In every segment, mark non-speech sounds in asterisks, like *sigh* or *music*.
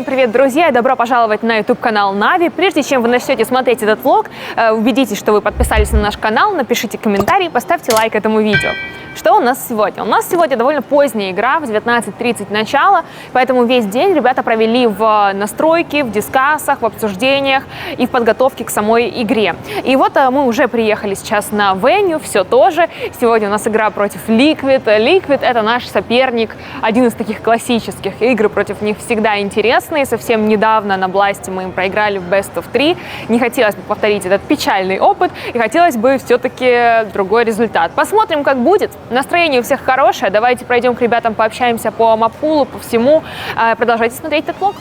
Всем привет, друзья, и добро пожаловать на YouTube-канал Нави. Прежде чем вы начнете смотреть этот влог, э, убедитесь, что вы подписались на наш канал, напишите комментарий, поставьте лайк этому видео. Что у нас сегодня? У нас сегодня довольно поздняя игра, в 19.30 начало, поэтому весь день ребята провели в настройке, в дискассах, в обсуждениях и в подготовке к самой игре. И вот э, мы уже приехали сейчас на Веню, все тоже. Сегодня у нас игра против Liquid. Liquid — это наш соперник, один из таких классических. Игры против них всегда интересные. Совсем недавно на Бласте мы им проиграли в Best of 3. Не хотелось бы повторить этот печальный опыт, и хотелось бы все-таки другой результат. Посмотрим, как будет. Настроение у всех хорошее. Давайте пройдем к ребятам, пообщаемся по мапулу, по всему. А, Продолжайте смотреть этот влог.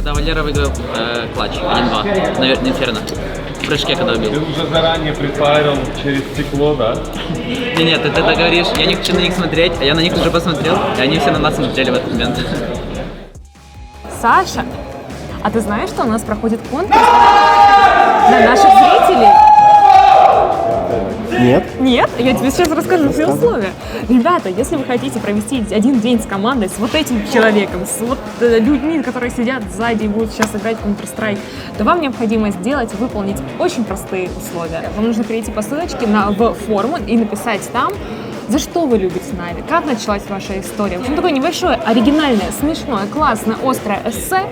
Когда Валера выиграл э, клатч 1-2, наверное, не Ферна. В прыжке когда Ты убил. уже заранее припарил через стекло, да? Не, нет, ты тогда говоришь, я не хочу на них смотреть, а я на них уже посмотрел, и они все на нас смотрели в этот момент. Саша, а ты знаешь, что у нас проходит конкурс на наших зрителей? Нет. Нет? Я тебе сейчас расскажу все условия. Ребята, если вы хотите провести один день с командой, с вот этим человеком, с вот э, людьми, которые сидят сзади и будут сейчас играть в Counter-Strike, то вам необходимо сделать, выполнить очень простые условия. Вам нужно перейти по ссылочке на, в форму и написать там, за что вы любите Нави? Как началась ваша история? В общем, такое небольшое, оригинальное, смешное, классное, острое эссе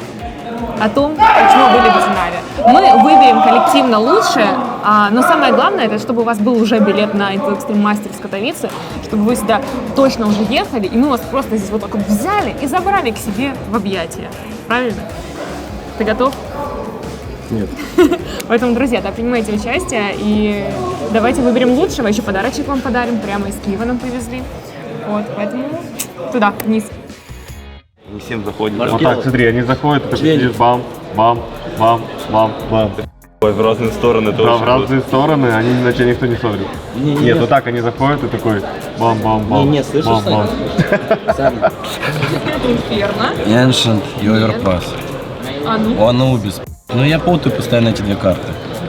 о том, почему вы любите Нави. Мы выберем коллективно лучшее, а, но самое главное, это чтобы у вас был уже билет на Intel Extreme Master в Катовице, чтобы вы сюда точно уже ехали, и мы вас просто здесь вот так вот взяли и забрали к себе в объятия. Правильно? Ты готов? Нет. *laughs* Поэтому, друзья, да, принимайте участие и давайте выберем лучшего. Еще подарочек вам подарим. Прямо из Киева нам привезли. Вот, поэтому туда, вниз. Не всем заходит. Вот так, смотри, они заходят, ты бам, бам, бам, бам, бам. В разные стороны Да, тоже. в разные стороны, они на тебя никто не смотрит. Нет, вот так они заходят, и такой бам, бам, бам. Не, слышишь, бам, бам. Инферно. Ancient и Overpass. А ну, У Анубис. Ну я путаю постоянно эти две карты.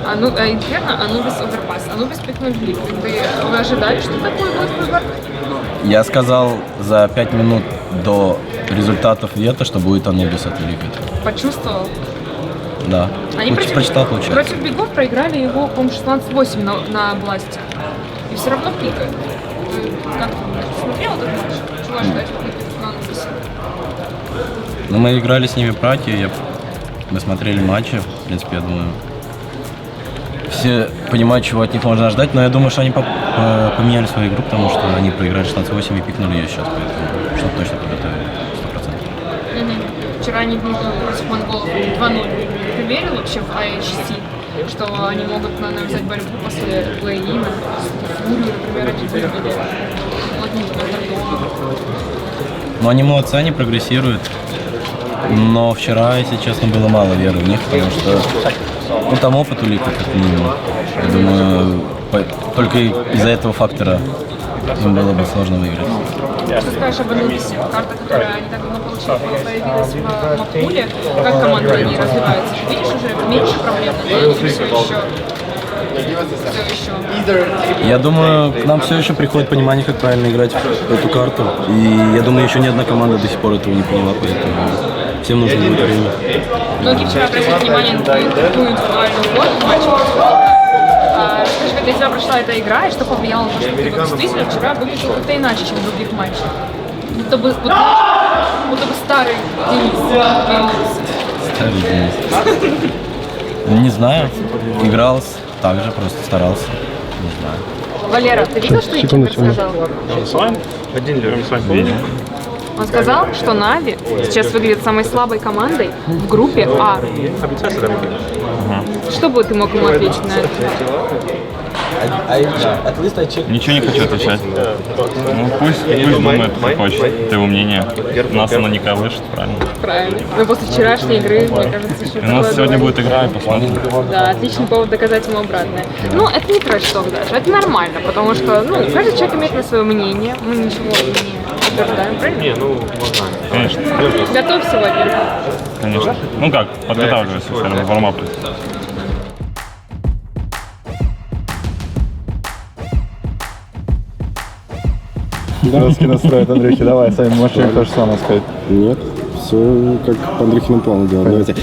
а ну, а Инферно, Анубис Оверпас. Анубис пикнул Глик. Вы, вы ожидали, что такой будет выбор? Я сказал за 5 минут до результатов вета, что будет Анубис от. Почувствовал. Да. Они Уч- против, прочитал, получается. против бегов проиграли его, по-моему, 16-8 на, на Бласте. И все равно пикают. Вы Как смотрел этот матч? Чего ожидать? Но Ну, мы играли с ними братья, я... мы смотрели матчи, в принципе, я думаю. Все понимают, чего от них можно ждать, но я думаю, что они поп- э, поменяли свою игру, потому что они проиграли 16-8 и пикнули ее сейчас, поэтому чтобы точно подготовили, 100%. Мгм. Вчера они ну, против монголов 2-0. Верил вообще в IHC, что они могут на- навязать борьбу после плей-ина? Фурию, например, они выиграли. Плотненького торгового. Ну, они молодцы, они прогрессируют. Но вчера, если честно, было мало веры в них, потому что ну, там опыт у Лика как минимум. Я думаю, по- только из-за этого фактора им было бы сложно выиграть. Что скажешь об Анубисе? Карта, которая они так давно получили, появилась в Мапуле. Как команда ней развивается? Видишь уже меньше проблем, но все еще... Я думаю, к нам все еще приходит понимание, как правильно играть в эту карту. И я думаю, еще ни одна команда до сих пор этого не поняла, поэтому всем нужно будет время. Многие вчера обратили внимание на твою такую индивидуальную год для тебя прошла эта игра и что повлияло на то, что ты вот действительно вчера выглядел как-то иначе, чем в других матчах? Будто бы, вот, будто бы старый Денис. Старый Денис. Не знаю, играл так же, просто старался. Не знаю. Валера, ты видел, что Икин предсказал? С вами? Один или с вами? Он сказал, что Нави сейчас выглядит самой слабой командой в группе А. Что бы ты мог ему ответить на это? Ничего не хочу отвечать. Ну пусть, пусть думает, как хочет. Это его мнение. Нас оно не колышет, правильно? Правильно. Но после вчерашней игры, мне кажется, что У нас сегодня будет игра, и посмотрим. Да, отличный повод доказать ему обратное. Ну, это не трэш-ток даже, это нормально, потому что, ну, каждый человек имеет на свое мнение, мы ничего не утверждаем, правильно? Не, ну, Конечно, Готов сегодня? конечно. Ну как, подготавливайся, все равно, вармап. Дурацкий настрой от Андрюхи. Давай, сами можешь им то же самое сказать. Нет, все как по Андрюхиному плану делать. Давайте.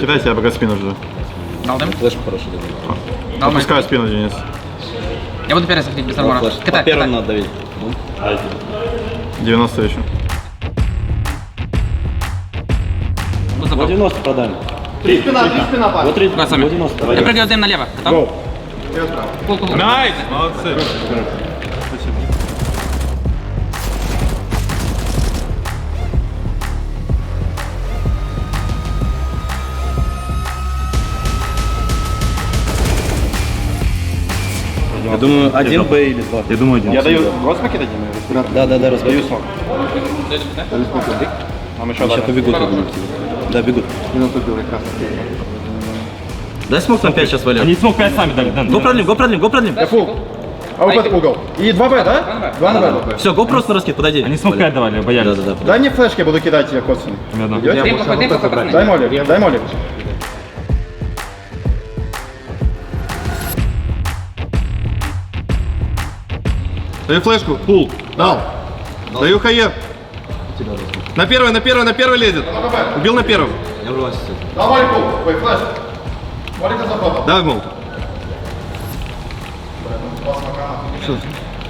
Кидайте, я пока спину жду. Налдем? Флешку хорошо дали. Опускаю спину, Денис. Я буду первый заходить без армора. Китай, Первым надо давить. 90 еще. Вот забыл. 90 продаем. Давай сами. Я прыгаю налево. Готов? Кул. Найс! Молодцы! Я думаю, один Б или два. Я думаю, один. Я даю два кидать? Да, да, да, разбою смог. Нам еще Сейчас побегут. я думаю. Да, бегут. Дай смог там 5 сейчас валят. Они смог 5 сами дали, Дэн. Го продлим, го продлим, го продлим. А вот этот угол. И 2Б, да? 2 на Б. Все, го просто раскид, подойди. Они смог 5 давали, Да, боялись. да, да. Дай мне флешки, я буду кидать тебе косвенно. Дай молик, дай молик. Даю флешку, пул, дал. Даю хае. На первый, на первый, на первый лезет. Убил на первом. Я врываюсь. Дал молик пул, ой, флеш. Молик захватал. Давай молик.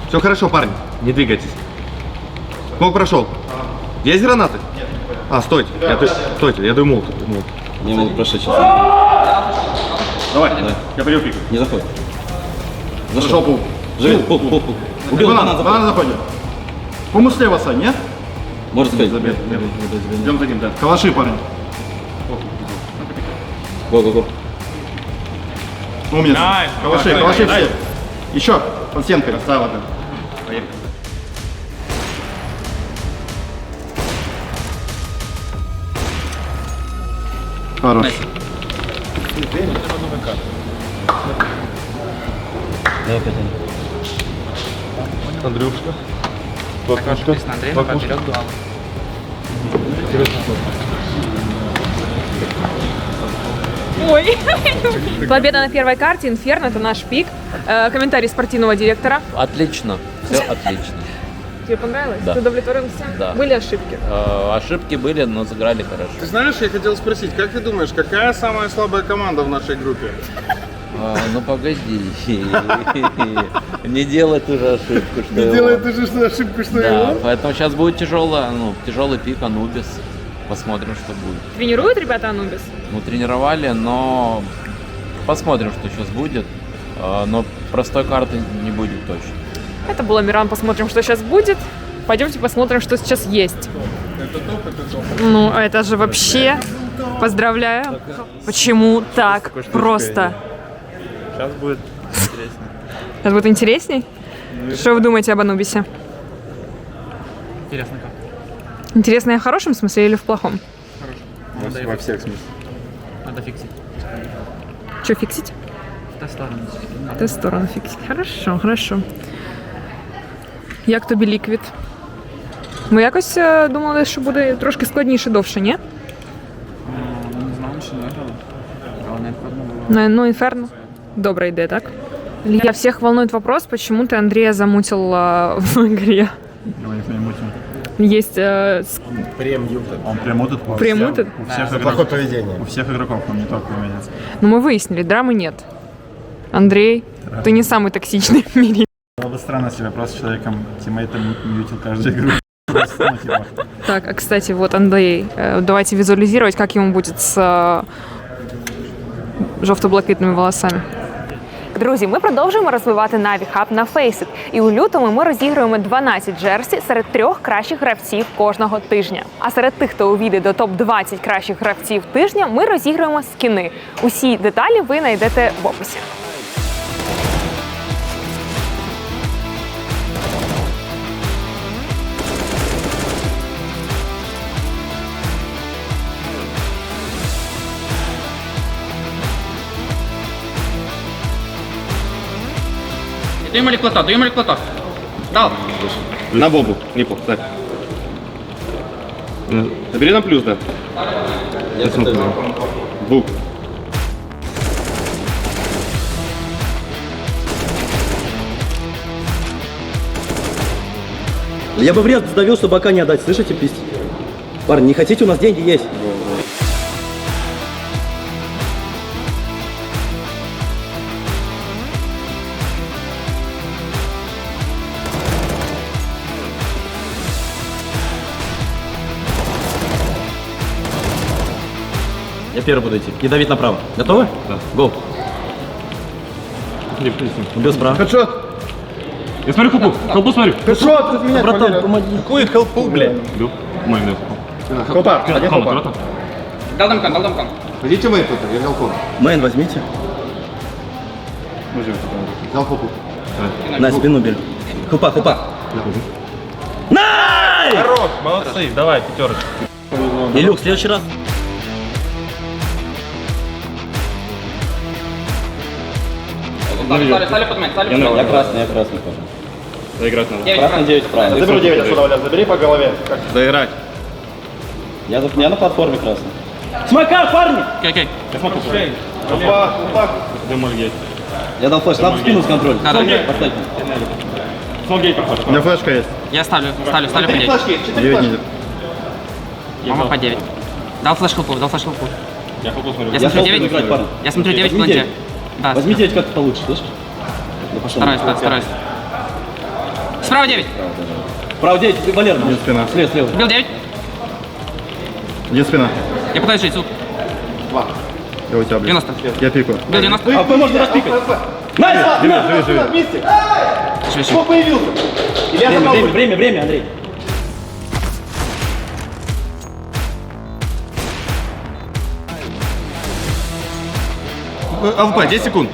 Все хорошо, парни, не двигайтесь. Смог прошел. Есть гранаты? А, стойте, я даю, стойте, я даю молот. молот. Не могу прошить сейчас. Давай, я пойду пик. Не заходит. Зашел пул. Живет, пул, пул, пул. Убил, банан, банан банан заходит. заходит. По слева, Сань, нет? Может сходить. Идем за ним, да. Калаши, парень. Го, го, го. Умница. Найс. Калаши, Найс. калаши Найс. все. Еще, под стенкой. Оставил один. Хорош. Дай опять Андрюшка. Соответственно, Андрей поперед дуал. Ой. *laughs* Победа на первой карте, Инферно, это наш пик. Э, комментарий спортивного директора. Отлично, все *laughs* отлично. Тебе понравилось? Да. Ты удовлетворен всем? Да. Были ошибки? Э, ошибки были, но сыграли хорошо. Ты знаешь, я хотел спросить, как ты думаешь, какая самая слабая команда в нашей группе? *laughs* А, ну погоди, не делай ту же ошибку, что Не делай ты же что, ошибку, что Да, его. поэтому сейчас будет тяжелый, ну, тяжелый пик Анубис. Посмотрим, что будет. Тренируют ребята Анубис? Мы тренировали, но посмотрим, что сейчас будет. А, Но простой карты не будет точно. Это был Амиран, посмотрим, что сейчас будет. Пойдемте посмотрим, что сейчас есть. Ну, это же вообще... Поздравляю. Почему так просто? Сейчас будет Сейчас будет интересней? Что вы думаете об Анубисе? Интересно как. Интересно в хорошем смысле или в плохом? Во всех смыслах. Надо фиксить. Что фиксить? Та сторону. Те сторону фіксить. Хорошо, хорошо. Як тобі ліквід? Ми якось е, думали, що буде трошки складніше довше, ні? Не знаю, що не грали. Але не впевнено було. Ну, ну інферно. Добра йде, так? Илья, всех волнует вопрос, почему ты Андрея замутил а, *laughs* в игре. Есть э, с- Он премутит по премуты, У всех, игроков, Плохое поведение. у всех игроков, он не только у меня. но мы выяснили, драмы нет. Андрей, ты не самый токсичный в мире. Было бы странно, если бы просто человеком, тиммейтом мютил каждую игру. *laughs* Так, а кстати, вот Андрей, э, давайте визуализировать, как ему будет з е, жовто-блакитними волосами. Друзі, ми продовжуємо розвивати наві Hub на Faceit. І у лютому ми розіграємо 12 джерсі серед трьох кращих гравців кожного тижня. А серед тих, хто увійде до топ 20 кращих гравців тижня, ми розіграємо скіни. Усі деталі ви знайдете в описі. Даю ему ликлота, даю ему ликлота. Дал. На. Липу, ставь. Э, Забери на плюс, да. Я смотрю. Бук. Я бы вред сдавил, чтобы бока не отдать. Слышите, писть? Парни, не хотите, у нас деньги есть. Я первый буду идти. И давить направо. Готовы? Да. Гоу. Убил справа. Хедшот. Я смотрю хлопу, хлопу смотрю. Хедшот от меня. Братан, помоги. Какую хелпу, бля? Бил. Мой бил. Хелпа. Один хелпа. братан. Дал дамкан, дал дамкан. Хотите мейн тут? Я взял хелпу. Мэн возьмите. Взял хелпу. На спину бери. Хупа, хупа. Хорош, молодцы, давай, пятерочка. Илюк, в следующий раз. Стали, стали под мэн, стали под мэн. красный, я красный тоже. Заиграть надо. Девять, 9 правильно. Заберу 9 отсюда, Валя. Забери по голове. Заиграть. Я, я на платформе красный. Смока, парни! Окей, окей. Хелпа, хелпа. Где мой гейт? Я дал флеш, слабо спину с контролем. Надо. Поставь. Смог гейт проходит. У меня флешка есть. Я ставлю, ставлю, ставлю по 9. флешки, 4 флешки. Мама по 9. Дал флеш хлопу, дал флеш хлопу. Я хлопу смотрю. Я Я смотрю шел 9. играть, парни. Я смотрю 9 в планте. Да, Возьми 9 как получше, слышишь? Я пошел. стараюсь, да, стараюсь. Справа 9. Право 9, Валер. Где спина? Слева, слева. Бил 9. Где спина? Я пытаюсь жить, сук. Я у тебя, блин. 90. Я пику. Бил 90. А вы можно распикать. Найс! Живи, живи. Шве, шве. появился? Или я Время, время, время, время, Андрей. АВП, 10 секунд.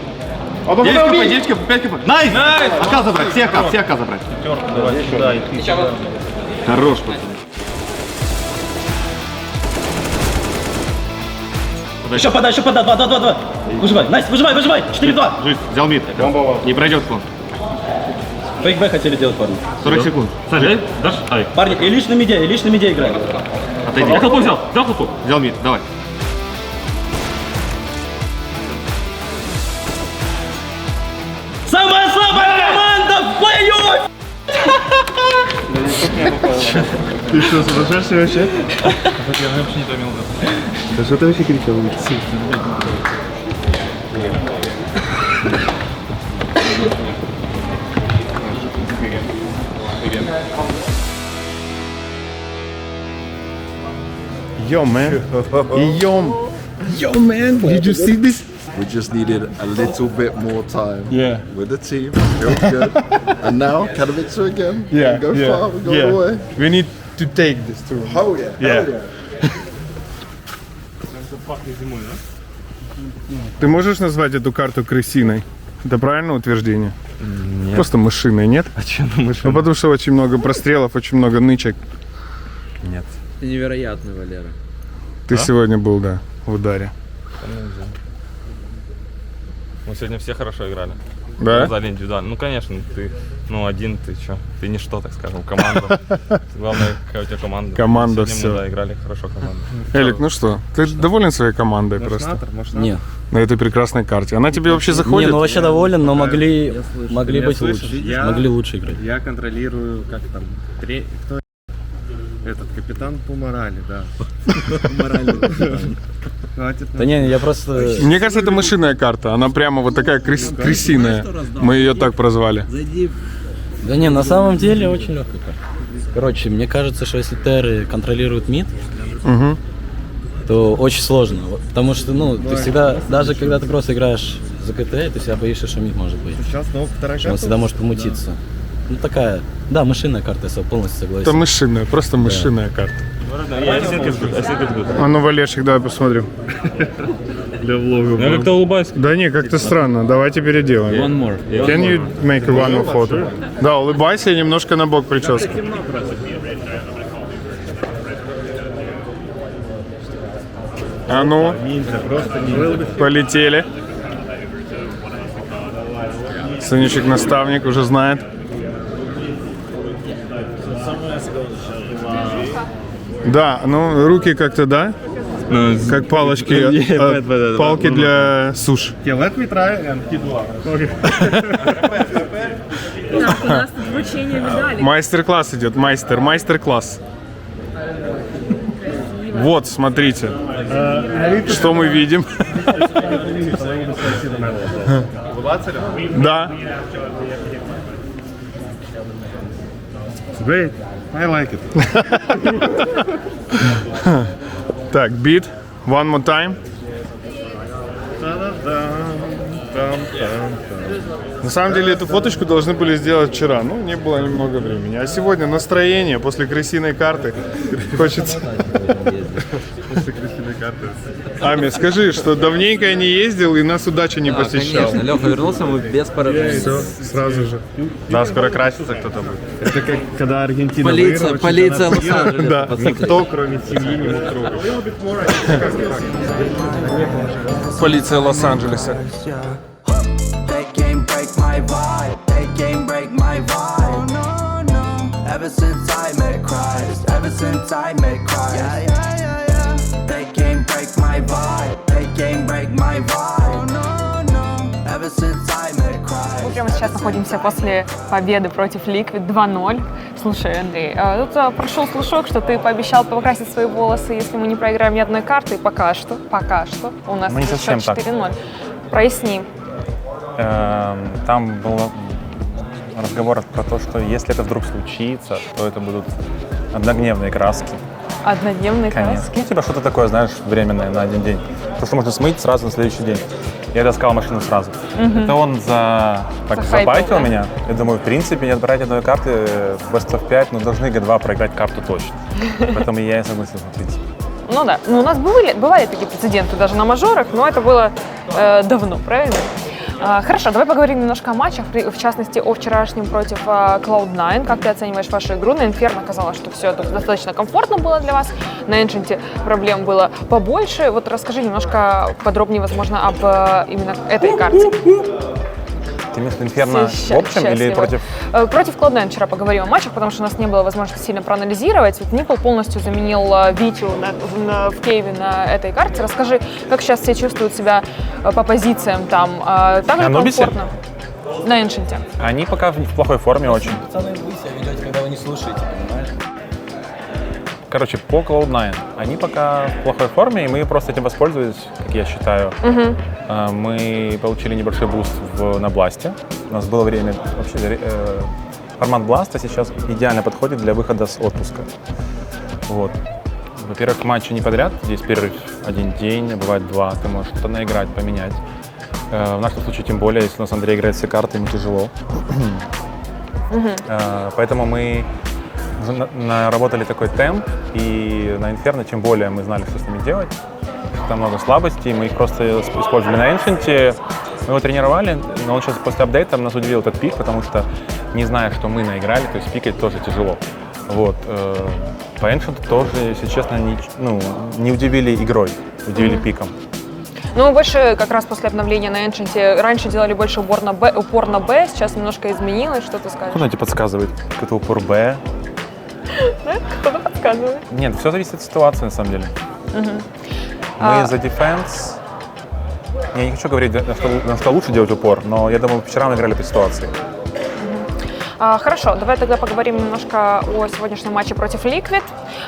9 кп, 9 кп, 5 кп. Найс! АК забрать, все АК, все АК забрать. Хорош, пацаны. Еще подай, еще подай. 2, 2, 2, 2. Выживай. Найс, выживай, выживай. 4-2. Жить, взял мид. Не пройдет клон. Фейк Б хотели делать, парни. 40 секунд. Сань, дашь? Ай. Парни, и лишь на медиа, и лишь на медиа играй. Отойди. Я хлопу взял, взял хлопу. Взял мид, давай. Ты что, сумасшедший вообще? Да что ты вообще кричал? Yo, man. Yo. Yo, man. Did you see this? We just needed a little bit more time Yeah. with the team. Good. and now *laughs* Katowice again. Yeah. We go yeah, far. We go yeah. away. We need to take this tour. Oh yeah. Yeah. Oh, yeah. *laughs* Ты можешь назвать эту карту крысиной? Это правильное утверждение? Нет. Просто мышиной, нет? А чем мышиной? Ну, потому что очень много прострелов, очень много нычек. Ты невероятный, Валера. Ты сегодня был, да, в ударе. Мы сегодня все хорошо играли. Да? Сказали индивидуально. Ну, конечно, ты, ну, один ты что? Ты ничто, так скажем, команда. Главное, какая у тебя команда. Команда Сегодня всё. мы, да, играли хорошо команда. Элик, ну что, ты доволен своей командой просто? Нет. На этой прекрасной карте. Она тебе вообще заходит? Не, ну вообще доволен, но могли, могли быть лучше. Могли лучше играть. Я контролирую, как там, кто этот капитан по морали, да. Хватит Да не, я просто... Мне кажется, это мышиная карта. Она прямо вот такая крыс- крысиная. Мы ее так прозвали. Да не, на самом деле очень легкая карта. Короче, мне кажется, что если теры контролируют мид, Угу. то очень сложно. Потому что, ну, ты всегда, даже когда ты просто играешь за КТ, ты всегда боишься, что мид может быть. Сейчас, ну, вторая он всегда может помутиться. Ну, такая, да, мышиная карта, я полностью согласен. Это мышиная, просто мышиная карта. А ну, Валешик, давай посмотрим. Для влога. Я как-то улыбаюсь. Да не, как-то странно. Давайте переделаем. One more. Can you make one more photo? Да, улыбайся и немножко на бок прическа. А ну, полетели. Сыничек наставник уже знает. Да, ну руки как-то, да? Как палочки, *laughs* э, палки для суш. Okay, let me try and hit one. у нас тут вручение медали. Мастер-класс идет, мастер, мастер-класс. Вот, смотрите, что мы видим. *laughs* Да. Great. I like it. Так, бит. One more time. На самом деле эту фоточку должны были сделать вчера, но не было немного времени. А сегодня настроение после крысиной карты хочется. *laughs* Ами, скажи, что давненько я не ездил и нас удача не посещала. Конечно, Леха вернулся, мы без поражений. Сразу же. Да, скоро красится кто-то будет. Это как когда Аргентина Полиция, выиграла полиция чемпионат мира. Лос-Анджелеса. Да, пацаны. никто, кроме семьи, не мог трогать. Полиция Лос-Анджелеса. They can't break my vibe. They can't break my vibe. no, no. Ever since I met Christ. Ever since I met Christ. Yeah, yeah, yeah. My vibe. They can't break my vibe. no, no. Ever since I met Christ. Мы прямо сейчас находимся после победы против Liquid 2-0. Слушай, Андрей, а тут а, прошел слушок, что ты пообещал покрасить свои волосы, если мы не проиграем ни одной карты. Пока что, пока что. У нас Ну, не счет совсем так. 4-0. Проясни. Эм, Там был разговор про то, что если это вдруг случится, то это будут одногневные краски. Однодневные Конечно. краски. Ну, типа что-то такое, знаешь, временное на один день. То, что можно смыть сразу на следующий день. Я таскал машину сразу. Это он за... так, Захайпил, забайтил да? меня. Я думаю, в принципе, не отбирать одной карты э, в Best of 5, но должны Г2 проиграть карту точно. *laughs* Поэтому я и согласился, в принципе. Ну да, ну, у нас бывали, бывали такие прецеденты даже на мажорах, но это было э, давно, правильно? А, хорошо, давай поговорим немножко о матчах, в частности о вчерашнем против а, Cloud9. Как ты оцениваешь вашу игру? На Инферно казалось, что все это достаточно комфортно было для вас. На Эншенте проблем было побольше. Вот расскажи немножко подробнее, возможно, об э, именно этой карте. Виду Инферно в общем или счастливо. против... Э, Против Cloud9 вчера поговорим о матчах, потому что у нас не было возможности сильно проанализировать. Вот Никол полностью заменил э, Витю на- в, на- в Кейве на этой карте. Расскажи, как сейчас все чувствуют себя э, по позициям там? Так же комфортно? На Эншенте. Они пока в плохой форме очень. Пацаны, вы себя ведете, когда вы не слушаете, понимаешь? Короче, по Cloud9. Они пока в плохой форме, и мы просто этим воспользовались, как я считаю. А, Мы получили небольшой буст в, на Бласте. У нас было время... Вообще, э, формат Бласта сейчас идеально подходит для выхода с отпуска. Вот. Во-первых, матчи не подряд. Здесь перерыв один день, а бывает два. Ты можешь что-то наиграть, поменять. Э, В нашем случае, тем более, если у нас Андрей играет все карты, ему тяжело. Э, Поэтому мы наработали такой темп, и на Инферно, тем более мы знали, что с ними делать. Там много слабостей, мы их просто исп- использовали на Эншенте. Мы его тренировали, но он сейчас после апдейта нас удивил этот пик, потому что не зная, что мы наиграли, то есть пикать тоже тяжело. Вот. э, По Эншенту тоже, если честно, не, ну, не удивили игрой, удивили пиком. Ну, больше как раз после обновления на Эншенте раньше делали больше упор на Б, упор на Б, сейчас немножко изменилось. Что ты скажешь? Кто-то тебе подсказывает, какой-то упор Б. Да? Кто-то подсказывает. Нет, все зависит от ситуации, на самом деле. Мы А- за дефенс. Я не хочу говорить, на что, на что лучше делать упор, но я думаю, вчера мы играли по ситуации. А, хорошо, давай тогда поговорим немножко о сегодняшнем матче против Liquid.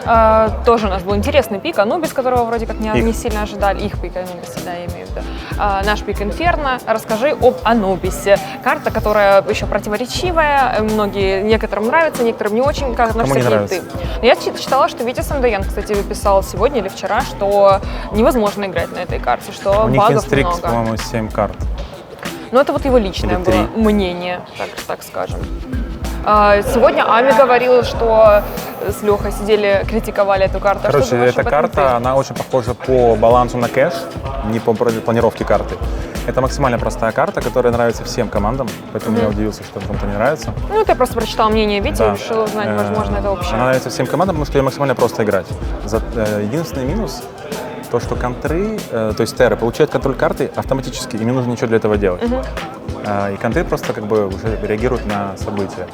А, тоже у нас был интересный пик, Анубис, которого вроде как не, не сильно ожидали. Их пик Анубиса, да, я имею в виду. А, наш пик Инферно. Расскажи об Анубисе. Карта, которая еще противоречивая, многие, некоторым нравится, некоторым не очень. Как Кому не относишься к нравится? ты? Ну, Я чит- читала, что Витя Сандоян, кстати, писал сегодня или вчера, что невозможно играть на этой карте, что У них багов инстрикт, много. по-моему, 7 карт. Ну, это вот его личное было мнение, так, так скажем. А, Сегодня Ами говорил, что с Лехой сидели, критиковали эту карту. А что Короче, думаешь эта карта, она очень похожа по балансу на кэш, не по планировке карты. Это максимально простая карта, которая нравится всем командам, поэтому Мгм. я удивился, что кому-то не нравится. Ну, это я просто прочитала мнение Вити Да. и решила узнать, Э, возможно, это общее. Она нравится всем командам, потому что ее максимально просто играть. Э, единственный минус то, что контры, э, то есть терры, получают контроль карты автоматически, им не нужно ничего для этого делать. Мгм. А, И конты просто как бы уже реагируют на события.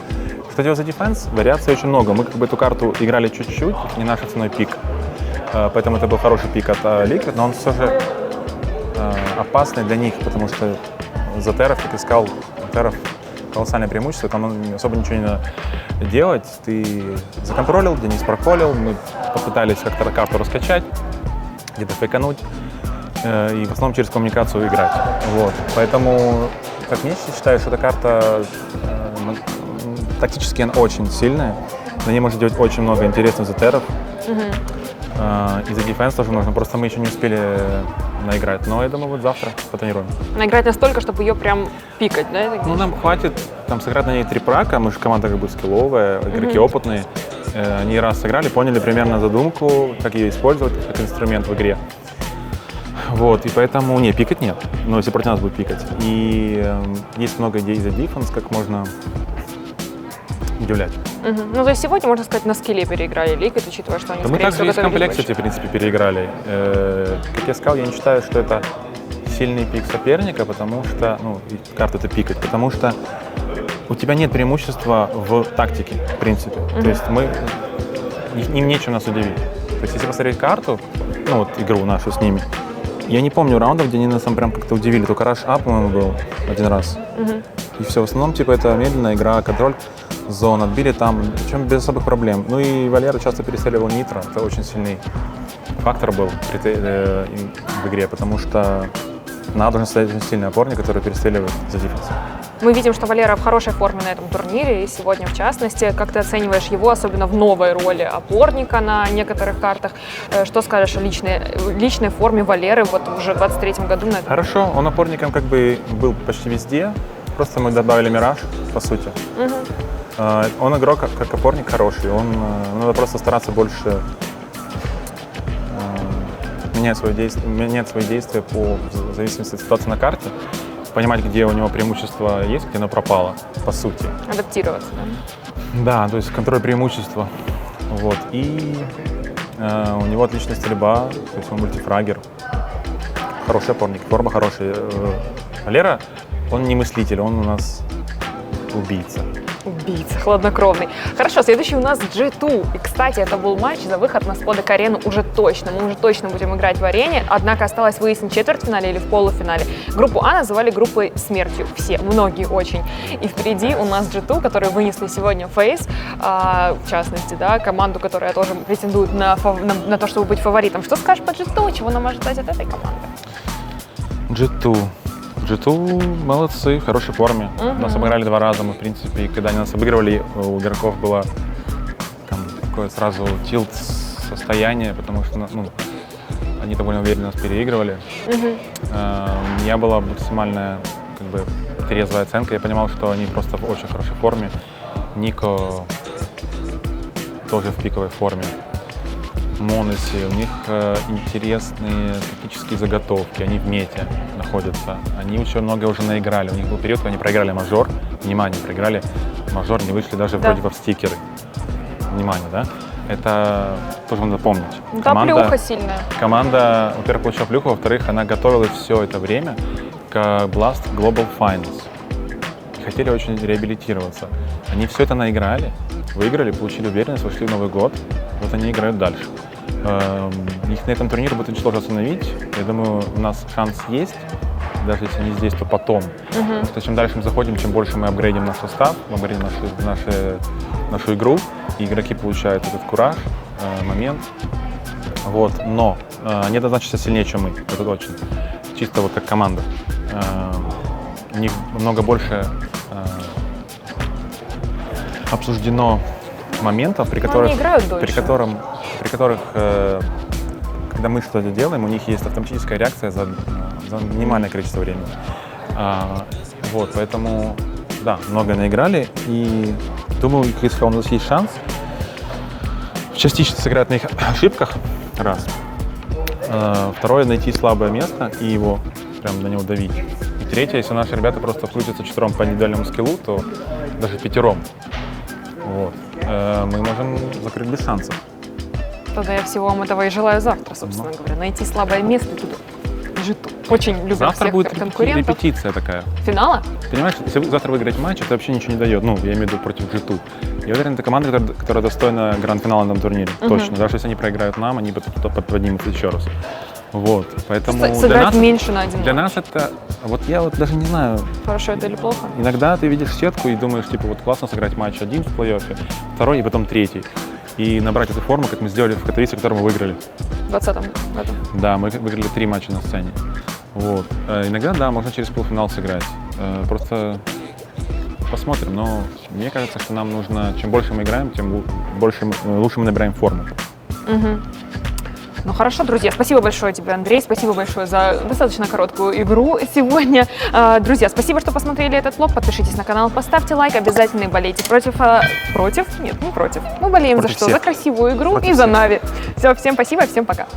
Что делать за дефенс? Вариаций очень много. Мы как бы эту карту играли чуть-чуть, не наш основной пик. А, Поэтому это был хороший пик от а, Liquid, но он все же а, опасный для них, потому что за терров, как искал, терров колоссальное преимущество, там особо ничего не надо делать. Ты законтролил, Денис проколил, мы попытались как-то карту раскачать, где-то фейкануть э, и в основном через коммуникацию играть. Вот. Поэтому, как мне считаю, что эта карта э, тактически она очень сильная. На ней можно делать очень много интересных затеров. Мгм. Э, и за дефенс тоже можно. Просто мы еще не успели э, наиграть. Но я думаю, вот завтра потренируем. Наиграть настолько, чтобы ее прям пикать, да? Ну, нам хватит там сыграть на ней три прака. Мы же команда как бы скилловая, игроки Мгм. опытные. Э, Они раз сыграли, поняли примерно задумку, как ее использовать, как инструмент в игре. Вот, и поэтому, не, пикать нет, но если против нас будет пикать. И эм, есть много идей за дефенс, как можно удивлять. Мгм. Ну, то есть сегодня, можно сказать, на скилле переиграли Ликвид, учитывая, что они, Да мы также больше. кстати, в принципе, переиграли. Э, Как я сказал, я не считаю, что это сильный пик соперника, потому что, ну, и карту это пикать, потому что у тебя нет преимущества в тактике, в принципе. Мгм. То есть мы, им нечем нас удивить. То есть если посмотреть карту, ну вот игру нашу с ними, я не помню раундов, где они нас там прям как-то удивили. Только Rush Up, по-моему, был один раз. Мгм. И все, в основном, типа, это медленная игра, контроль зон, отбили там, причем без особых проблем. Ну и Валера часто перестреливал Нитро, это очень сильный фактор был те- э, в игре, потому что надо должен стоять очень сильный опорник, который перестреливает за дефенс. Мы видим, что Валера в хорошей форме на этом турнире, и сегодня в частности. Как ты оцениваешь его, особенно в новой роли опорника на некоторых картах? Э, Что скажешь о личной, личной форме Валеры вот уже в 23 году на этом? Хорошо, он опорником как бы был почти везде, просто мы добавили Мираж, по сути. Э, Он игрок как- опорник хороший, он, э, надо просто стараться больше э, менять свои действия, менять свои действия по в зависимости от ситуации на карте, понимать, где у него преимущество есть, где оно пропало, по сути. Адаптироваться, да? Да, то есть контроль преимущества. Вот. И э, у него отличная стрельба, то есть он мультифрагер. Хороший опорник, форма хорошая. Э, Валера, он не мыслитель, он у нас убийца. Убийца, хладнокровный. Хорошо, следующий у нас G2. И, кстати, это был матч за выход на сподок арену уже точно. Мы уже точно будем играть в арене. Однако осталось выяснить в четвертьфинале или в полуфинале. Группу А называли группой смертью. Все, многие очень. И впереди у нас G2, которые вынесли сегодня Фейс, а, в частности, да, команду, которая тоже претендует на, на, на то, чтобы быть фаворитом. Что скажешь по G2? Чего нам ожидать от этой команды? G2. G2 молодцы, в хорошей форме. Мгм. Нас обыграли два раза, мы, в принципе, когда они нас обыгрывали, у игроков было там, такое сразу тилт состояние, потому что ну, они довольно уверенно нас переигрывали. Мгм. Э, меня была максимальная как бы, трезвая оценка. Я понимал, что они просто в очень хорошей форме. Нико тоже в пиковой форме. Моноси, у них э, интересные тактические заготовки, они в мете находятся. Они очень много уже наиграли. У них был период, когда они проиграли мажор. Внимание, проиграли мажор, не вышли даже Да. вроде бы в стикеры. Внимание, да? Это тоже надо помнить. Да, плюха сильная. Команда, во-первых, получила плюху, во-вторых, она готовилась все это время к Blast Global Finals. Хотели очень реабилитироваться. Они все это наиграли, выиграли, получили уверенность, вошли в Новый год. Вот они играют дальше. Эм, Их на этом турнире будет очень сложно остановить. Я думаю, у нас шанс есть. даже если не здесь, то потом. Потому что чем дальше мы заходим, чем больше мы апгрейдим наш состав, мы апгрейдим наши, наши- нашу игру, и игроки получают этот кураж, э, момент. Вот. Но э, они однозначно сильнее, чем мы, это точно. Чисто вот как команда. Э, у них много больше э, обсуждено моментов, при которых, при котором, при которых, э, когда мы что-то делаем, у них есть автоматическая реакция за, за минимальное количество времени. А, вот, поэтому, да, много наиграли, и думаю, если у нас есть шанс, частично сыграть на их *coughs* ошибках, раз. Э, Второе, найти слабое место и его прям на него давить. И третье, если наши ребята просто включатся четвером по индивидуальному скиллу, то даже пятером, вот, э, мы можем закрыть без шансов. Тогда я всего вам этого и желаю завтра, собственно говоря. Найти слабое место тут житу. Очень любят Завтра всех будет конкурентов. репетиция такая. Финала? Понимаешь, если завтра выиграете матч, это вообще ничего не дает. Ну, я имею в виду против Житу. Я уверен, это команда, которая, которая достойна гранд-финала на этом турнире. Мгм. Точно. Даже если они проиграют нам, они под- под- поднимутся еще раз. Вот. Поэтому С- для нас, меньше на один для матч. нас это... Вот я вот даже не знаю. Хорошо это или плохо? Иногда ты видишь сетку и думаешь, типа, вот классно сыграть матч один в плей-оффе, второй и потом третий. И набрать эту форму, как мы сделали в Катовице, который мы выиграли. В 20-м году. Да, мы выиграли три матча на сцене. Вот. Э, Иногда, да, можно через полуфинал сыграть. Э, Просто посмотрим. Но мне кажется, что нам нужно, чем больше мы играем, тем больше, мы- э, лучше мы набираем форму. Мгм. Ну хорошо, друзья, спасибо большое тебе, Андрей, спасибо большое за достаточно короткую игру сегодня. А, друзья, спасибо, что посмотрели этот влог, подпишитесь на канал, поставьте лайк, обязательно и болейте против... А, против? Нет, не против. Мы болеем против за что? Всех. За красивую игру против и за Нави. Все, всем спасибо, всем пока.